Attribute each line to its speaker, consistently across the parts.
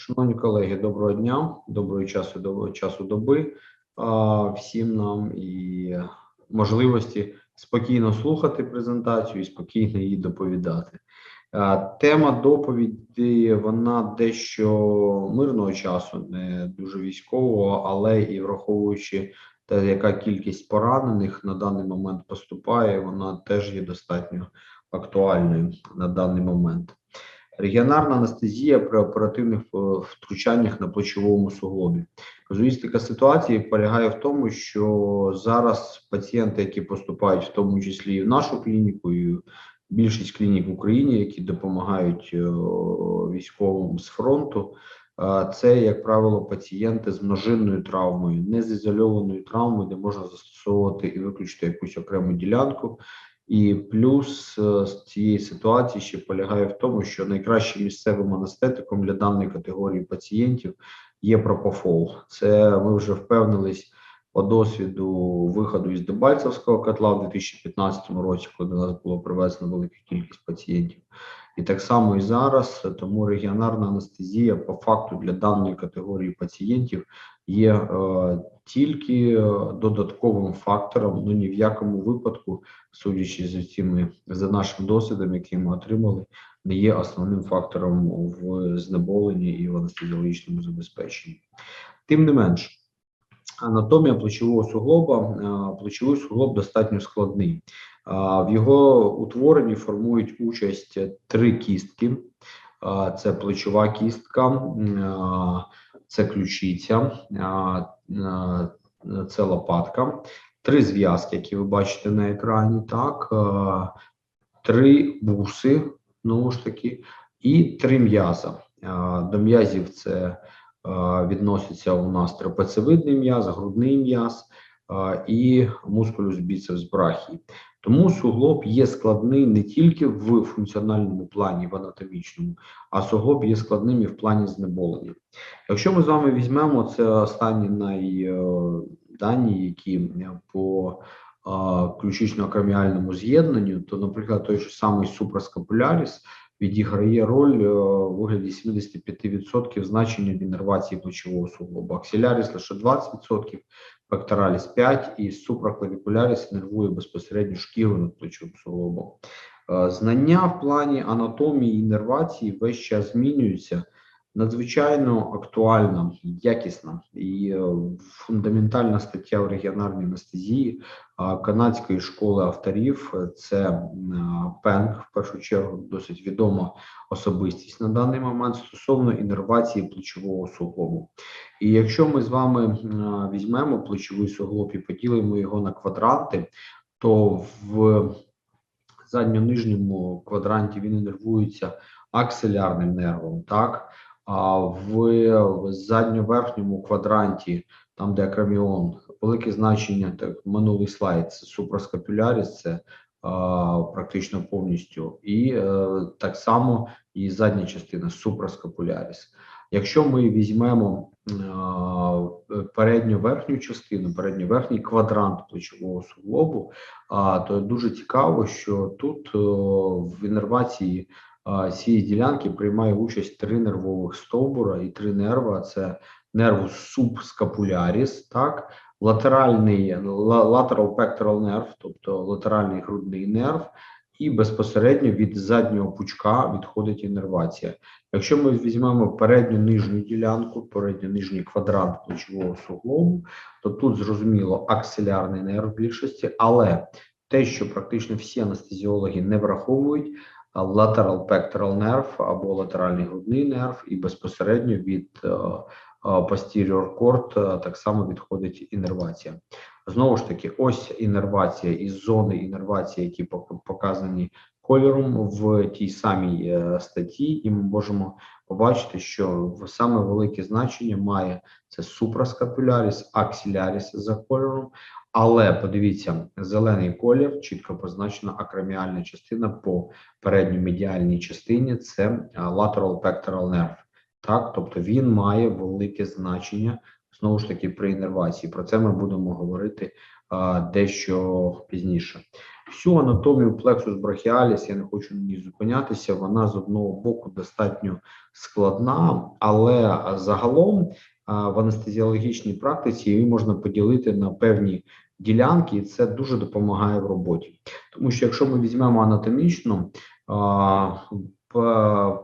Speaker 1: Шановні колеги, доброго дня, доброго часу доброго часу доби всім нам і можливості спокійно слухати презентацію і спокійно її доповідати. Тема доповіді вона дещо мирного часу, не дуже військового, але і враховуючи те, яка кількість поранених на даний момент поступає, вона теж є достатньо актуальною на даний момент. Регіонарна анестезія при оперативних е, втручаннях на плечовому суглобі. Казуїстика ситуації полягає в тому, що зараз пацієнти, які поступають, в тому числі і в нашу клініку, і більшість клінік в Україні, які допомагають е, військовим з фронту, е, це, як правило, пацієнти з множинною травмою, не з ізольованою травмою, де можна застосовувати і виключити якусь окрему ділянку. І плюс е, з цієї ситуації ще полягає в тому, що найкращим місцевим анестетиком для даної категорії пацієнтів є пропофол. Це ми вже впевнились по досвіду виходу із Дебальцевського котла в 2015 році, коли до нас було привезено велика кількість пацієнтів. І так само і зараз, тому регіонарна анестезія по факту для даної категорії пацієнтів є е, тільки е, додатковим фактором, ну ні в якому випадку, судячи за цими за нашим досвідом, який ми отримали, не є основним фактором в знеболенні і в анестезіологічному забезпеченні. Тим не менш, анатомія плечового суглоба, е, плечовий суглоб достатньо складний. В його утворенні формують участь три кістки: це плечова кістка, це ключиця, це лопатка, три зв'язки, які ви бачите на екрані. Так, три буси, знову ж таки, і три м'яза. До м'язів це відноситься у нас трапецевидний м'яз, грудний м'яз і мускулюс біцепс брахії. Тому суглоб є складний не тільки в функціональному плані, в анатомічному, а суглоб є складним і в плані знеболення. Якщо ми з вами візьмемо це останні найдані, які по ключично-акроміальному з'єднанню, то, наприклад, той же самий супраскапуляріс відіграє роль у вигляді 75% значення в іннервації плечового суглоба. Аксіляріс лише 20%, пектораліс 5 і суpraклавікуляріс нервує безпосередньо шкіру над плечом суглобом. Е, знання в плані анатомії і нервації весь час змінюються надзвичайно актуальна, якісна і е, фундаментальна стаття в регіонарній анестезії канадської школи авторів. Це Пенк, в першу чергу, досить відома особистість на даний момент стосовно інервації плечового суглобу. І якщо ми з вами візьмемо плечовий суглоб і поділимо його на квадранти, то в задньо-нижньому квадранті він інервується акселярним нервом, так в задньо-верхньому квадранті, там де акроміон, велике значення, так минулий слайд, це суpraскапуляріс, це а, практично повністю, і а, е, так само і задня частина суpraскапуляріс. Якщо ми візьмемо передню верхню частину, передньо верхній квадрант плечового суглобу, то дуже цікаво, що тут в інервації цієї ділянки приймає участь три нервових стовбура і три нерва: це нервус субскапуляріс, так, латеральний lateral pectoral nerve, тобто латеральний грудний нерв, і безпосередньо від заднього пучка відходить інервація. Якщо ми візьмемо передню нижню ділянку, передньо нижній квадрант плечового суглобу, то тут зрозуміло аксилярний нерв в більшості, але те, що практично всі анестезіологи не враховують, lateral pectoral nerve або латеральний грудний нерв, і безпосередньо від е, е, posterior cord е, так само відходить інервація. Знову ж таки, ось інервація із зони інервації, які показані кольором в тій самій статті, і ми можемо побачити, що саме велике значення має це супраскапуляріс, аксіляріс за кольором, але подивіться, зелений колір, чітко позначена акроміальна частина по передньомедіальній частині це lateral pectoral nerve. Так, тобто він має велике значення знову ж таки при інервації. Про це ми будемо говорити а, дещо пізніше. Всю анатомію плексус брахіаліс, я не хочу на зупинятися. Вона з одного боку достатньо складна, але загалом а, в анестезіологічній практиці її можна поділити на певні ділянки, і це дуже допомагає в роботі. Тому що якщо ми візьмемо анатомічно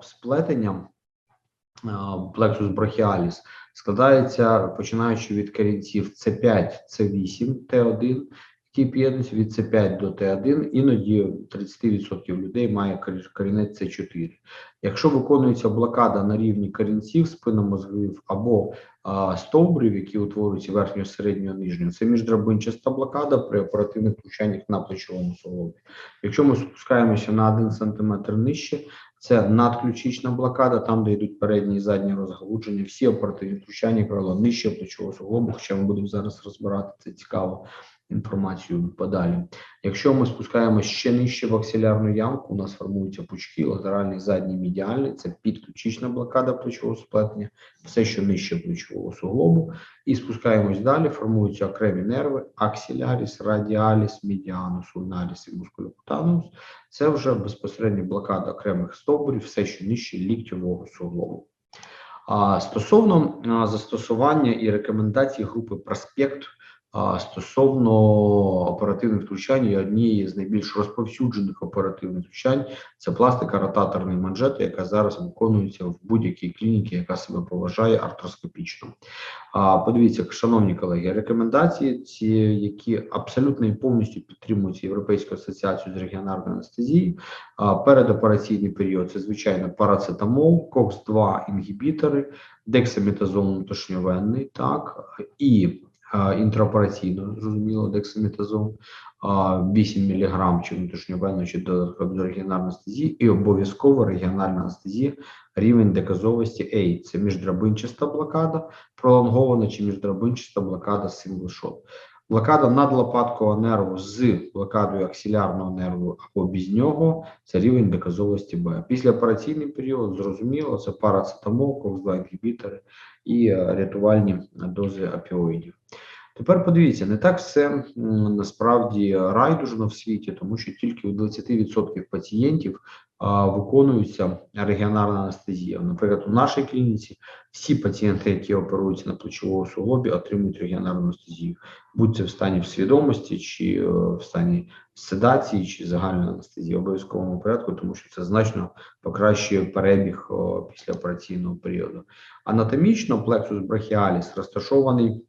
Speaker 1: сплетення плексус брахіаліс складається починаючи від корінців С5, С8, Т1, які під'єднуються від С5 до Т1, іноді 30% людей має корінець С4. Якщо виконується блокада на рівні корінців, спинномозгових або а, стовбурів, які утворюються верхнього, середнього, нижнього, це міждрабинчаста блокада при оперативних втручаннях на плечовому суглобі. Якщо ми спускаємося на 1 см нижче, це надключична блокада, там, де йдуть передні і задні розгалудження, всі оперативні втручання крила нижче плечового суглобу, хоча ми будемо зараз розбирати це цікаво інформацію подалі. Якщо ми спускаємося ще нижче в аксилярну ямку, у нас формуються пучки, латеральний, задній, медіальний, це підключична блокада плечового сплетення, все, що нижче плечового суглобу, і спускаємось далі, формуються окремі нерви, аксиляріс, радіаліс, медіанус, ульнаріс і мускулокутанус. Це вже безпосередньо блокада окремих стовбурів, все, що нижче ліктьового суглобу. А стосовно застосування і рекомендацій групи проспект стосовно оперативних втручань, і однієї з найбільш розповсюджених оперативних втручань це пластика ротаторної манжети, яка зараз виконується в будь-якій клініці, яка себе поважає артроскопічно. Подивіться, шановні колеги, рекомендації, ці, які абсолютно і повністю підтримуються Європейською асоціацією з регіонарної анестезії. Передопераційний період це звичайно парацетамол, КОКС-2 інгібітори, дексаметазон внутрішньовенний, так і інтраопераційно, зрозуміло, дексаметазон, 8 мг чи внутрішньовенно, чи додатково до регіонарної анестезії, і обов'язково регіональна анестезія, рівень доказовості A. Це міждрабинчаста блокада, пролонгована чи міждрабинчаста блокада символ-шот. Блокада надлопаткового нерву з блокадою аксилярного нерву або без нього це рівень доказовості Б. Післяопераційний період, зрозуміло, це парацетамол, кокс-2 інгібітори і е, рятувальні дози опіоїдів. Тепер подивіться, не так все насправді райдужно в світі, тому що тільки у 20% пацієнтів а, виконується регіонарна анестезія. Наприклад, у нашій клініці всі пацієнти, які оперуються на плечовому суглобі, отримують регіонарну анестезію, будь це в стані свідомості, чи е, в стані седації, чи загальної анестезії в обов'язковому порядку, тому що це значно покращує перебіг о, післяопераційного періоду. Анатомічно плексус брахіаліс розташований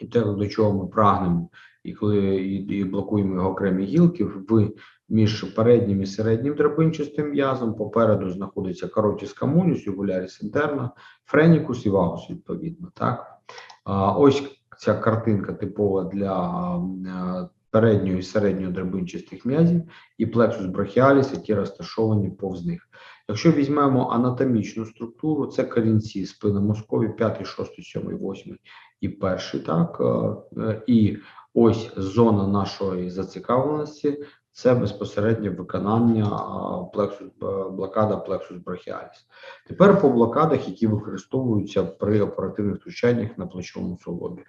Speaker 1: і те, до чого ми прагнемо, і коли і, і блокуємо його окремі гілки, в між переднім і середнім драбинчастим м'язом. Попереду знаходиться каротіс камунюс, югуляріс інтерна, френікус і вагус, відповідно. Так? А, ось ця картинка типова для переднього і середнього драбинчастих м'язів і плексус брахіаліс, які розташовані повз них. Якщо візьмемо анатомічну структуру, це корінці спинномозкові 5, 6, 7, 8 і перший, так, е, е, і ось зона нашої зацікавленості це безпосередньо виконання а, плексус блокада плексус брахіаліс. Тепер по блокадах, які використовуються при оперативних втручаннях на плечовому суглобі.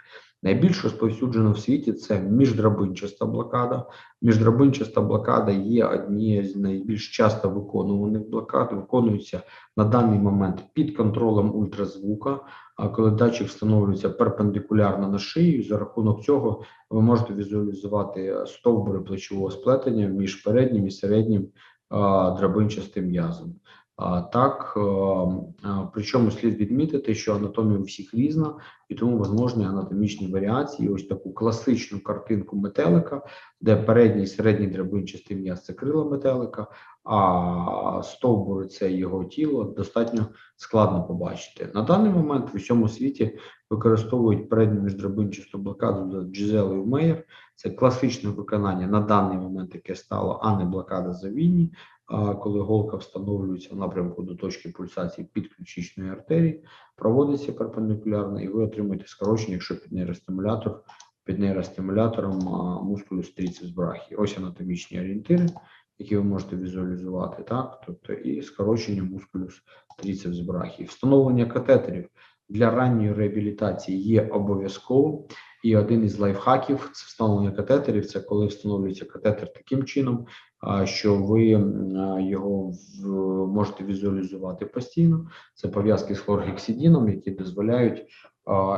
Speaker 1: Найбільш розповсюджена в світі це міждрабинчаста блокада. Міждрабинчаста блокада є однією з найбільш часто виконуваних блокад. Виконується на даний момент під контролем ультразвука. Коли датчик встановлюється перпендикулярно на шию, за рахунок цього ви можете візуалізувати стовбури плечового сплетення між переднім і середнім драбинчастим м'язом. Так, а, причому слід відмітити, що анатомія у всіх різна, і тому можливі анатомічні варіації. Ось таку класичну картинку метелика, де передній і середній драбинчастий м'яз це крила метелика, а стовбури це його тіло, достатньо складно побачити. На даний момент в усьому світі використовують передню міждрабинчасту блокаду за Джизелою Мейер. Це класичне виконання на даний момент, яке стало, а не блокада завійні, а коли голка встановлюється в напрямку до точки пульсації підключичної артерії, проводиться перпендикулярно, і ви отримуєте скорочення, якщо під нейростимулятор, під нейростимулятором а, мускулюс трицепс брахії. Ось анатомічні орієнтири, які ви можете візуалізувати, так, тобто і скорочення мускулюс трицепс брахії. Встановлення катетерів для ранньої реабілітації є обов'язковим. І один із лайфхаків це встановлення катетерів. Це коли встановлюється катетер таким чином, що ви його можете візуалізувати постійно. Це пов'язки з хлоргексидіном, які дозволяють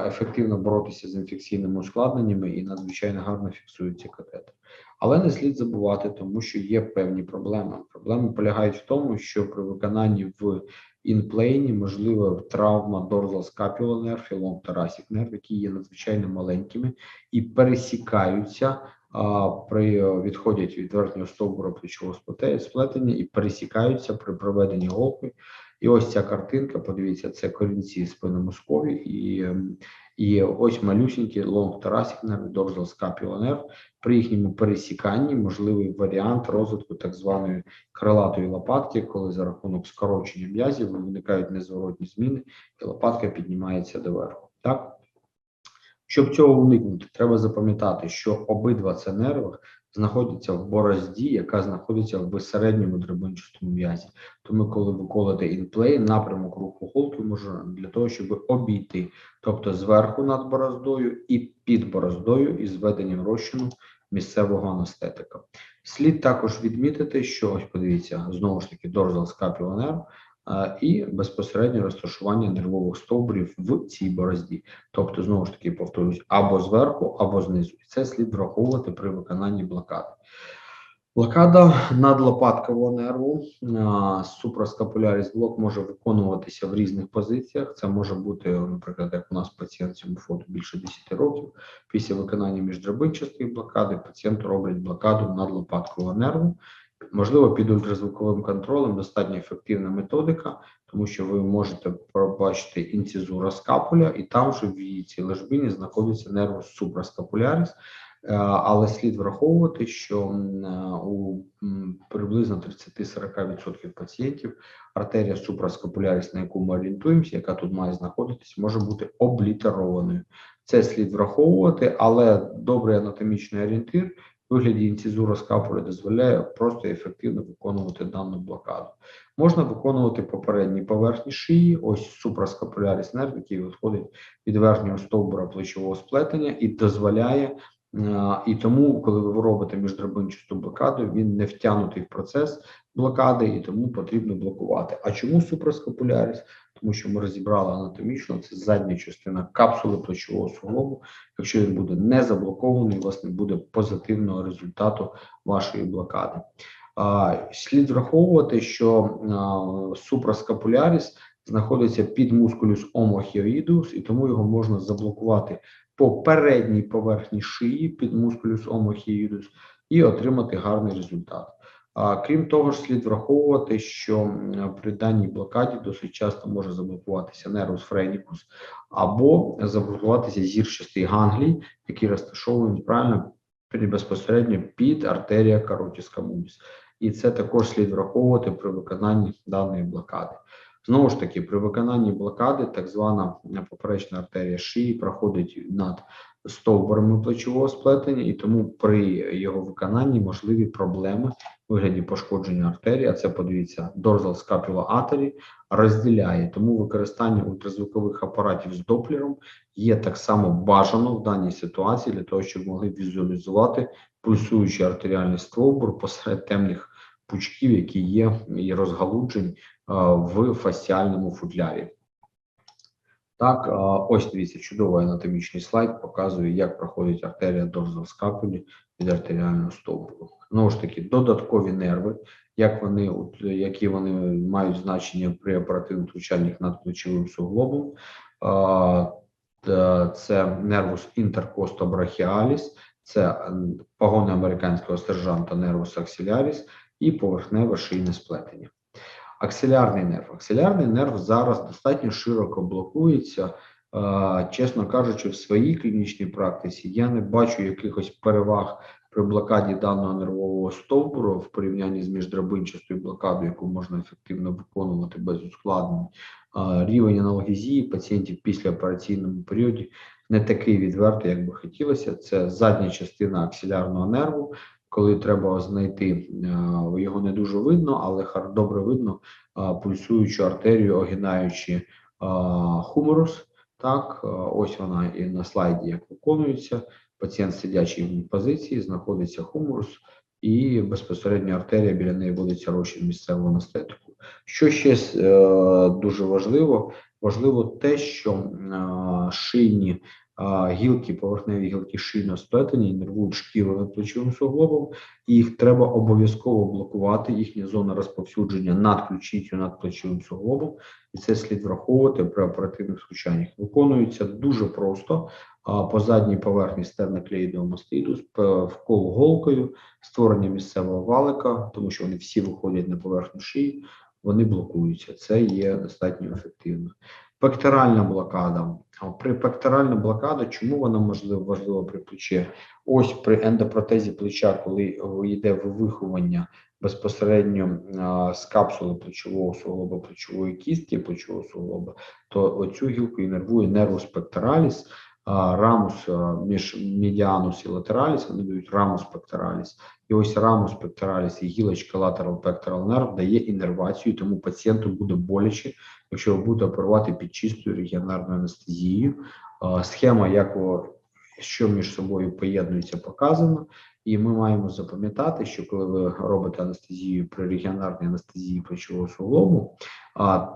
Speaker 1: ефективно боротися з інфекційними ускладненнями і надзвичайно гарно фіксується катетер. Але не слід забувати, тому що є певні проблеми. Проблеми полягають в тому, що при виконанні в інплейні можлива травма scapular nerve і thoracic nerve, які є надзвичайно маленькими і пересікаються а, при відходять від верхнього стовбура плечового сплете- сплетення і пересікаються при проведенні голки. І ось ця картинка, подивіться, це корінці спинномозкові і, ем, і ось малюсінький long thoracic nerve, dorsal. При їхньому пересіканні можливий варіант розвитку так званої крилатої лопатки, коли за рахунок скорочення м'язів виникають незворотні зміни, і лопатка піднімається доверху. Так? Щоб цього уникнути, треба запам'ятати, що обидва це нерви знаходяться в борозді, яка знаходиться в середньому драбинчастому м'язі. Тому, коли ви колите інплей, напрямок руху голки може для того, щоб обійти, тобто зверху над бороздою і під бороздою із введенням розчину місцевого анестетика. Слід також відмітити, що ось подивіться, знову ж таки, nerve, е, і безпосереднє розташування нервових стовбурів в цій борозді. Тобто, знову ж таки, повторюсь, або зверху, або знизу. І це слід враховувати при виконанні блокади. Блокада надлопаткового нерву суpraскапуляріс блок може виконуватися в різних позиціях. Це може бути, наприклад, як у нас пацієнт цьому фото більше 10 років. Після виконання міждрабинчастої блокади пацієнту роблять блокаду надлопаткового нерву. Можливо, під ультразвуковим контролем достатньо ефективна методика, тому що ви можете побачити інцизура скапуля, і там же в цій ложбині знаходиться нервус суpraскапуляріс. Е, Але слід враховувати, що е, у приблизно 30-40% пацієнтів артерія суpraскапуляріс, на яку ми орієнтуємося, яка тут має знаходитись, може бути облітерованою. Це слід враховувати, але добрий анатомічний орієнтир вигляді інцизура скапуля дозволяє просто ефективно виконувати дану блокаду. Можна виконувати попередні поверхні шиї, ось суpraскапуляріс нерв, який відходить від верхнього стовбура плечового сплетення і дозволяє Е, І тому, коли ви робите міждрабинчасту блокаду, він не втягнутий в процес блокади, і тому потрібно блокувати. А чому суpraскапуляріс? Тому що ми розібрали анатомічно, це задня частина капсули плечового суглобу. Якщо він буде не заблокований, у вас не буде позитивного результату вашої блокади. Слід враховувати, що суpraскапуляріс знаходиться під мускулюс омохіоїдус, і тому його можна заблокувати по передній поверхні шиї під мускулюс омохіїдус і отримати гарний результат. Крім того ж, слід враховувати, що при даній блокаді досить часто може заблокуватися нервус френікус або заблокуватися зірчастий ганглій, який розташований правильно безпосередньо під артерія каротіс комуніс. І це також слід враховувати при виконанні даної блокади. Знову ж таки, при виконанні блокади так звана поперечна артерія шиї проходить над стовбурами плечового сплетення, і тому при його виконанні можливі проблеми в вигляді пошкодження артерії. А це подивіться, dorsal scapula artery розділяє. Тому використання ультразвукових апаратів з доплером є так само бажано в даній ситуації для того, щоб могли візуалізувати пульсуючий артеріальний стовбур посеред темних пучків, які є і розгалуджень в фасціальному футлярі. Так, ось дивіться, чудовий анатомічний слайд показує, як проходить артерія дорзовскапулі від артеріального стовбуру. Знову ж таки, додаткові нерви, як вони, які вони мають значення при оперативних втручаннях над плечовим суглобом. Це нервус інтеркостобрахіаліс, це погони американського сержанта нервус аксиляріс і поверхневе шийне сплетення. Аксилярний нерв. Аксилярний нерв зараз достатньо широко блокується. Чесно кажучи, в своїй клінічній практиці я не бачу якихось переваг при блокаді даного нервового стовбуру в порівнянні з міждрабинчастою блокадою, яку можна ефективно виконувати без ускладнень. Рівень аналгезії пацієнтів після операційному періоді не такий відвертий, як би хотілося. Це задня частина аксилярного нерву, коли треба знайти е, його не дуже видно, але добре видно е, пульсуючу артерію, огинаючи е, хуморус. Так, ось вона і на слайді як виконується. Пацієнт в сидячій позиції, знаходиться хуморус, і безпосередньо артерія біля неї вводиться розчин місцевого анестетику. Що ще дуже важливо? Важливо те, що шийні гілки, поверхневі гілки шийно сплетені, нервують шкіру над плечовим суглобом, і їх треба обов'язково блокувати. Їхня зона розповсюдження над ключицю, над плечовим суглобом, і це слід враховувати при оперативних втручаннях. Виконується дуже просто по задній поверхні стерноклеїдного мастиду вкол голкою, створення місцевого валика, тому що вони всі виходять на поверхню шиї, вони блокуються. Це є достатньо ефективно. Пекторальна блокада. При пекторальна блокада, чому вона можливо важлива при плечі? Ось при ендопротезі плеча, коли йде вивихування безпосередньо з капсули плечового суглоба, плечової кістки, плечового суглоба, то оцю гілку інервує нервус пектораліс, рамус між медіанус і латераліс, вони дають рамус пектораліс. І ось рамус пектораліс і гілочка lateral pectoral nerve дає інервацію, тому пацієнту буде боляче, якщо ви будете оперувати під чистою регіонарною анестезією. Схема, як що між собою поєднується, показана. І ми маємо запам'ятати, що коли ви робите анестезію при регіонарній анестезії плечового суглобу,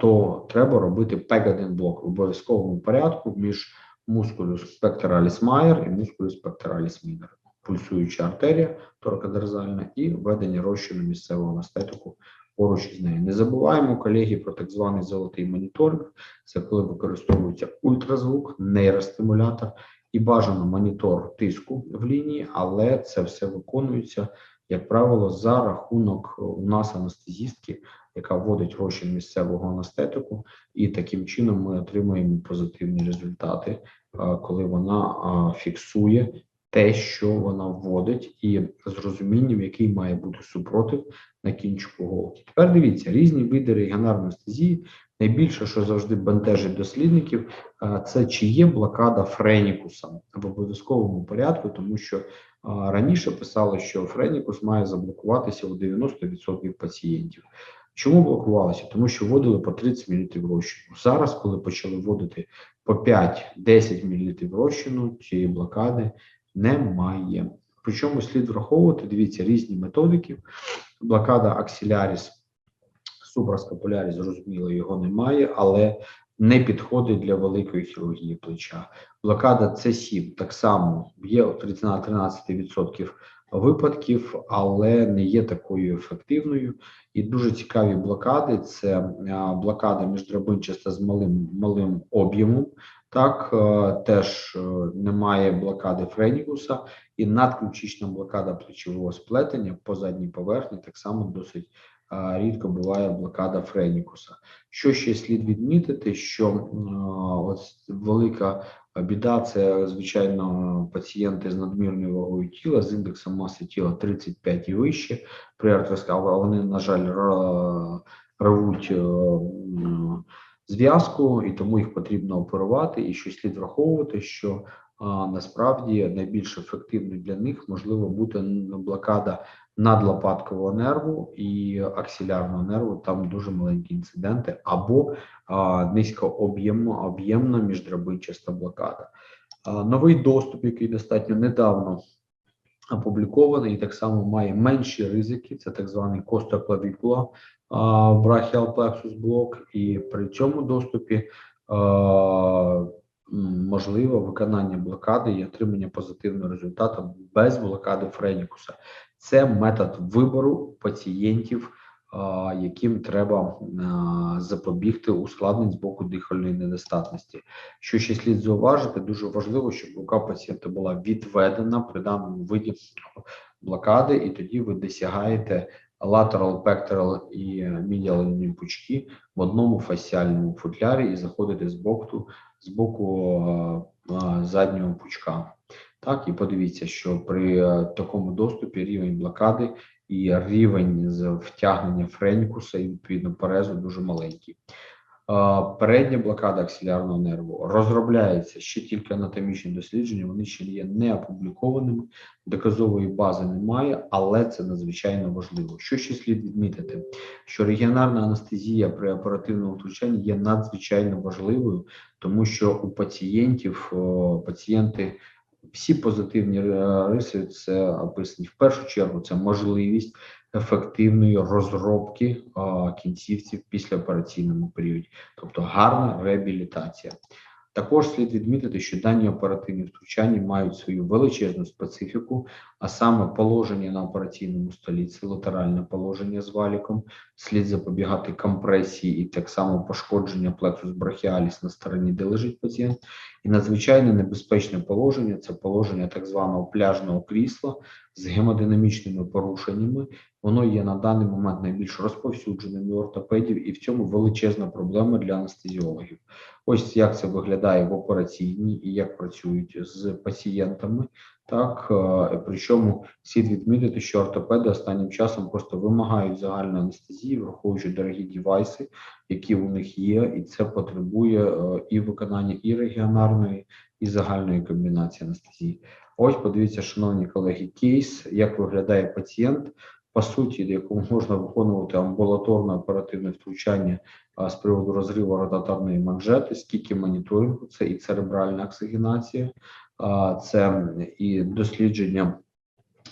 Speaker 1: то треба робити пег-1 блок в обов'язковому порядку між мускулюс pectoralis major і мускулюс pectoralis minor. Пульсуюча артерія торакодерзальна і введення розчину місцевого анестетику поруч із нею. Не забуваємо, колеги, про так званий золотий моніторинг. Це коли використовується ультразвук, нейростимулятор і бажано монітор тиску в лінії, але це все виконується, як правило, за рахунок у нас анестезістки, яка вводить розчин місцевого анестетику, і таким чином ми отримуємо позитивні результати, коли вона фіксує те, що вона вводить, і з розумінням, який має бути супротив на кінчику голки. Тепер дивіться, різні види регіонарної анестезії. Найбільше, що завжди бентежить дослідників, це чи є блокада Френікуса в обов'язковому порядку, тому що раніше писали, що Френікус має заблокуватися у 90% пацієнтів. Чому блокувалося? Тому що вводили по 30 мл розчину. Зараз, коли почали вводити по 5-10 мл розчину, цієї блокади немає. Причому слід враховувати, дивіться, різні методики. Блокада аксіляріс, субраскапуляріс, зрозуміло, його немає, але не підходить для великої хірургії плеча. Блокада С7 так само є 13% випадків, але не є такою ефективною. І дуже цікаві блокади: це блокада міждрабинчаста з малим малим об'ємом. Так, е, теж е, немає блокади Френікуса, і надключична блокада плечового сплетення по задній поверхні так само досить е, рідко буває блокада Френікуса. Що ще слід відмітити, що ось велика біда це, звичайно, пацієнти з надмірною вагою тіла з індексом маси тіла 35 і вище, при артроскаві, але вони, на жаль, рвуть зв'язку, і тому їх потрібно оперувати. І що слід враховувати, що а, насправді найбільш ефективною для них можливо бути блокада надлопаткового нерву і аксілярного нерву. Там дуже маленькі інциденти, або а, низькооб'ємна об'ємна міждрабинчаста блокада. А, новий доступ, який достатньо недавно опублікований, і так само має менші ризики. Це так званий костоклавікула Plexus блок, і при цьому доступі можливо виконання блокади і отримання позитивного результату без блокади Френікуса. Це метод вибору пацієнтів, яким треба запобігти ускладнень з боку дихальної недостатності. Що ще слід зауважити, дуже важливо, щоб рука пацієнта була відведена при даному виді блокади, і тоді ви досягаєте lateral, pectoral і medial пучки в одному фасіальному футлярі і заходити з боку з боку заднього пучка. Так, і подивіться, що при такому доступі рівень блокади і рівень з втягнення френікуса і відповідно перезу дуже маленький. Передня блокада аксилярного нерву розробляється ще тільки анатомічні дослідження, вони ще є не опублікованими, доказової бази немає, але це надзвичайно важливо. Що ще слід відмітити? Що регіонарна анестезія при оперативному втручанні є надзвичайно важливою, тому що у пацієнтів пацієнти всі позитивні е, риси це описані в першу чергу. Це можливість ефективної розробки а, кінцівців в післяопераційному періоді, тобто гарна реабілітація. Також слід відмітити, що дані оперативні втручання мають свою величезну специфіку, а саме положення на операційному столі, це латеральне положення з валіком, слід запобігати компресії і так само пошкодження плексус брахіаліс на стороні, де лежить пацієнт. І надзвичайно небезпечне положення це положення так званого пляжного крісла з гемодинамічними порушеннями. Воно є на даний момент найбільш розповсюдженим у ортопедів, і в цьому величезна проблема для анестезіологів. Ось як це виглядає в операційній і як працюють з пацієнтами. Так, е, причому слід відмітити, що ортопеди останнім часом просто вимагають загальної анестезії, враховуючи дорогі девайси, які у них є, і це потребує е, і виконання і регіонарної, і загальної комбінації анестезії. Ось подивіться, шановні колеги, кейс, як виглядає пацієнт, по суті, якому можна виконувати амбулаторне оперативне втручання з приводу розриву ротаторної манжети, скільки моніторингу, це і церебральна оксигенація, це і дослідження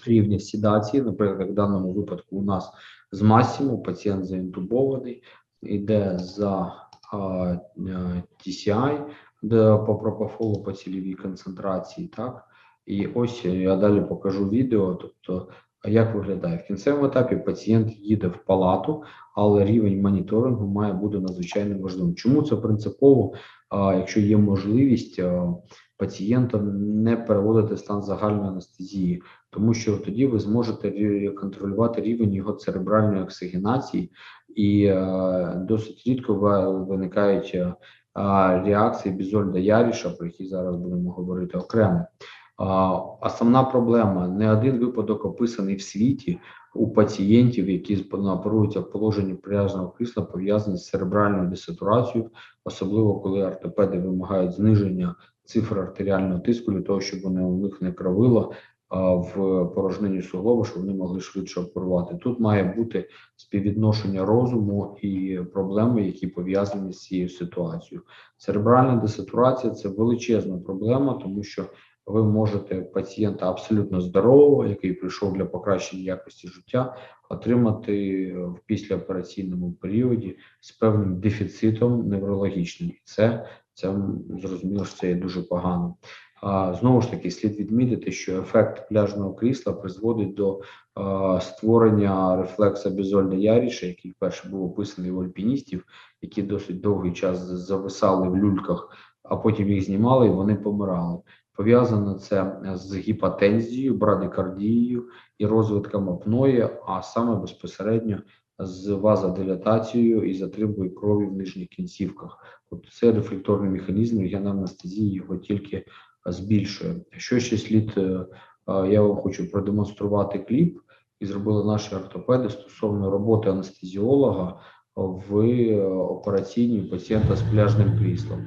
Speaker 1: рівня седації. Наприклад, в даному випадку у нас з Масімо пацієнт заінтубований, йде за а, е, TCI, по пропофолу по цільовій концентрації, так. І ось я далі покажу відео. Тобто, як виглядає в кінцевому етапі, пацієнт їде в палату, але рівень моніторингу має бути надзвичайно важливим. Чому це принципово, якщо є можливість пацієнта не переводити стан загальної анестезії, тому що тоді ви зможете контролювати рівень його церебральної оксигенації, і е, досить рідко виникають е, реакції бізольда яріша, про які зараз будемо говорити окремо. Основна проблема не один випадок описаний в світі у пацієнтів, які з- оперуються в положенні пляжного крісла, пов'язані з церебральною десатурацією, особливо коли ортопеди вимагають зниження цифр артеріального тиску для того, щоб вони у них не кровило в порожнині суглоба, щоб вони могли швидше оперувати. Тут має бути співвідношення розуму і проблеми, які пов'язані з цією ситуацією. Церебральна десатурація це величезна проблема, тому що ви можете пацієнта абсолютно здорового, який прийшов для покращення якості життя, отримати в післяопераційному періоді з певним дефіцитом неврологічним. Це, це зрозуміло, що це є дуже погано. А, знову ж таки, слід відмітити, що ефект пляжного крісла призводить до а, створення рефлекса бізольда яріша, який вперше був описаний в альпіністів, які досить довгий час зависали в люльках, а потім їх знімали і вони помирали. Пов'язано це з гіпотензією, брадикардією і розвитком апної, а саме безпосередньо з вазодилатацією і затримкою крові в нижніх кінцівках. Тобто це рефлекторний механізм, регіональна анестезія його тільки збільшує. Що ще слід, е, е, я вам хочу продемонструвати кліп, і зробили наші ортопеди стосовно роботи анестезіолога в е, операційній пацієнта з пляжним кріслом.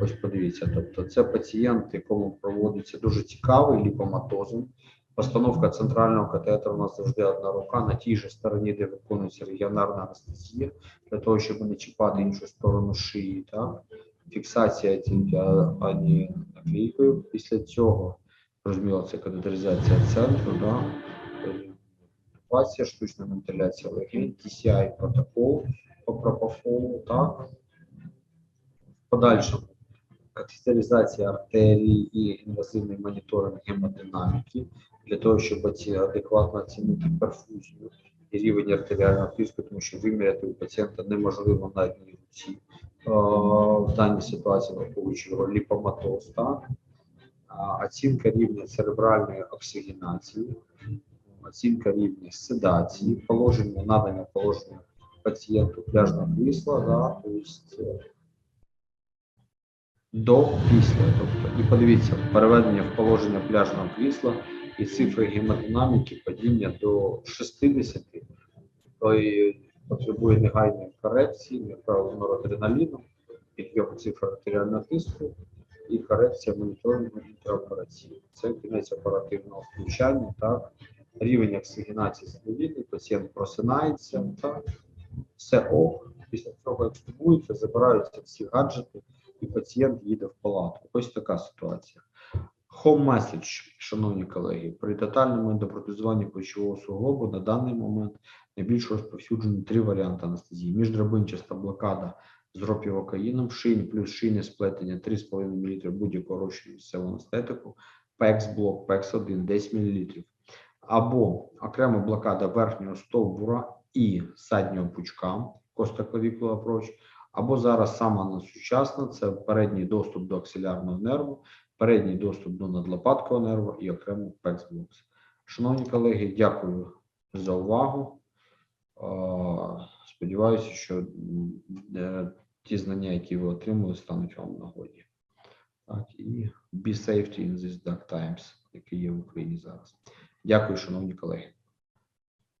Speaker 1: Ось подивіться, тобто це пацієнт, якому проводиться дуже цікавий ліпоматозом. Постановка центрального катетера у нас завжди одна рука на тій же стороні, де виконується регіонарна анестезія, для того, щоб не чіпати іншу сторону шиї. Так? Фіксація тільки ані наклейкою. Після цього, зрозуміло, це катетеризація центру, да? Штучна вентиляція легень, TCI протокол по пропофолу, так? В подальшому катетеризація артерій і інвазивний моніторинг гемодинаміки для того, щоб адекватно оцінити перфузію і рівень артеріального тиску, тому що виміряти у пацієнта неможливо на одній руці. Е, В даній ситуації враховуючи ліпоматоз, так? Оцінка рівня церебральної оксигенації, оцінка рівня седації, положення, надання положення пацієнту пляжного крісла, да, тобто до після. Тобто, і подивіться, переведення в положення пляжного крісла і цифри гемодинаміки падіння до 60, то і потребує негайної корекції, норадреналіну. підйом цифр артеріального тиску і корекція моніторингу інтраопераційно. Це кінець оперативного втручання, так, рівень оксигенації стабільний, пацієнт просинається, так, все ок. Після цього екстубується, забираються всі гаджети, і пацієнт їде в палату. Ось така ситуація. Home message, шановні колеги, при тотальному ендопротезуванні плечового суглобу на даний момент найбільш розповсюджені три варіанти анестезії: міждрабинчаста блокада з ропівокаїном, шийні плюс шийне сплетення 3,5 мл будь-якого розчину місцевого анестетику, PEX блок, PEX 1 10 мл, або окрема блокада верхнього стовбура і заднього пучка, костоклавікула approach, або зараз сама сучасна це передній доступ до аксилярного нерву, передній доступ до надлопаткового нерву і окремо блокс. Шановні колеги, дякую за увагу. Сподіваюся, що ті знання, які ви отримали, стануть вам нагоді. Так, і be safety in these dark times, які є в Україні зараз. Дякую, шановні колеги.